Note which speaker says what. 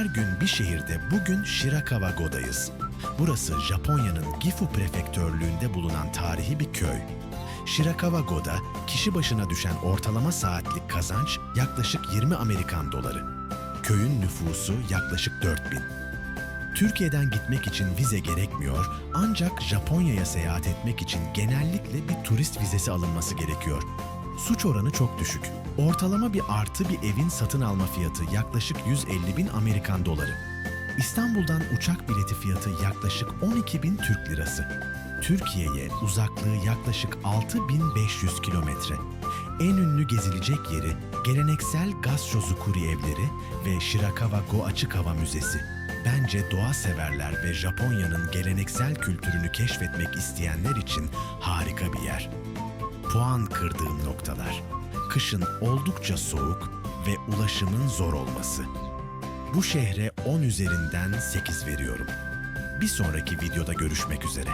Speaker 1: Her gün bir şehirde bugün Shirakawa-go'dayız. Burası Japonya'nın Gifu prefektörlüğünde bulunan tarihi bir köy. Shirakawa-go'da kişi başına düşen ortalama saatlik kazanç yaklaşık 20 Amerikan doları. Köyün nüfusu yaklaşık 4000. Türkiye'den gitmek için vize gerekmiyor ancak Japonya'ya seyahat etmek için genellikle bir turist vizesi alınması gerekiyor. Suç oranı çok düşük. Ortalama bir artı bir evin satın alma fiyatı yaklaşık 150 bin Amerikan doları. İstanbul'dan uçak bileti fiyatı yaklaşık 12 bin Türk lirası. Türkiye'ye uzaklığı yaklaşık 6500 kilometre. En ünlü gezilecek yeri geleneksel Gassho-zukuri evleri ve Shirakawa-go Açık Hava Müzesi. Bence doğa severler ve Japonya'nın geleneksel kültürünü keşfetmek isteyenler için harika bir yer. Puan kırdığım noktalar. Kışın oldukça soğuk ve ulaşımın zor olması. Bu şehre 10 üzerinden 8 veriyorum. Bir sonraki videoda görüşmek üzere.